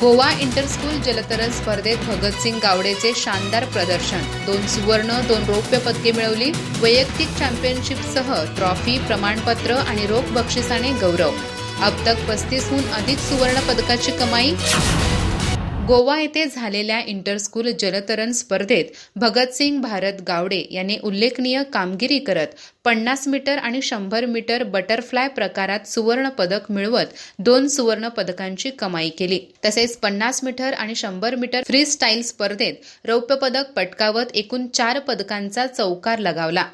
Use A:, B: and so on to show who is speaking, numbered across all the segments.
A: Goa interschool जलतरण स्पर्धेत भगतसिंग गावडेचे शानदार प्रदर्शन. दोन सुवर्ण दोन रौप्य पदके मिळवली. वैयक्तिक चॅम्पियनशिपसह ट्रॉफी प्रमाणपत्र आणि रोख बक्षिसाने गौरव. अब तक पस्तीसहून अधिक सुवर्ण पदकाची कमाई गोवा येथे झालेल्या इंटरस्कूल जलतरण स्पर्धेत भगतसिंग भारत गावडे यांनी उल्लेखनीय कामगिरी करत पन्नास मीटर आणि शंभर मीटर बटरफ्लाय प्रकारात सुवर्ण पदक मिळवत दोन सुवर्ण पदकांची कमाई केली. तसेच पन्नास मीटर आणि शंभर मीटर फ्री स्टाईल स्पर्धेत रौप्य पदक पटकावत एकूण चार पदकांचा चौकार लगावला.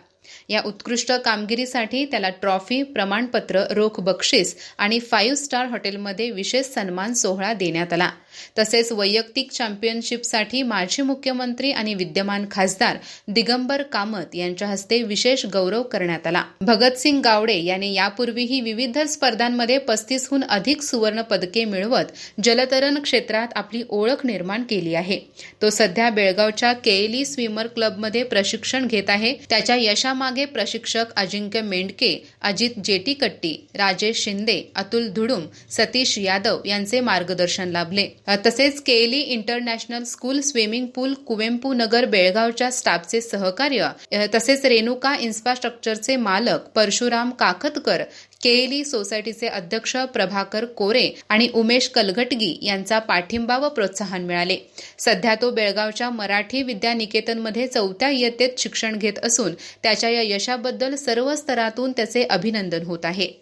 A: या उत्कृष्ट कामगिरीसाठी त्याला ट्रॉफी प्रमाणपत्र रोख बक्षीस आणि फाईव्ह स्टार हॉटेलमध्ये विशेष सन्मान सोहळा देण्यात आला. तसेच वैयक्तिक चॅम्पियनशिपसाठी माजी मुख्यमंत्री आणि विद्यमान खासदार दिगंबर कामत यांच्या हस्ते विशेष गौरव करण्यात आला. भगतसिंग गावडे यांनी यापूर्वीही विविध स्पर्धांमध्ये पस्तीसहून अधिक सुवर्ण पदके मिळवत जलतरण क्षेत्रात आपली ओळख निर्माण केली आहे. तो सध्या बेळगावच्या केएली स्विमर क्लबमध्ये प्रशिक्षण घेत आहे. त्याच्या यशामागे प्रशिक्षक अजिंक्य मेंढके अजित जेटीकट्टी राजेश शिंदे अतुल धुडुम सतीश यादव यांचे मार्गदर्शन लाभले. तसेच KLE international school swimming pool Kuvempu Nagar बेळगावच्या स्टाफचे सहकार्य तसेच रेणुका इन्फ्रास्ट्रक्चरचे मालक परशुराम काकतकर केएली सोसायटीचे अध्यक्ष प्रभाकर कोरे आणि उमेश कलघटगी यांचा पाठिंबा व प्रोत्साहन मिळाले. सध्या तो बेळगावच्या मराठी विद्यानिकेतनमध्ये चौथ्या इयत्तेत शिक्षण घेत असून त्याच्या या यशाबद्दल सर्व स्तरातून त्याचे अभिनंदन होत आहे.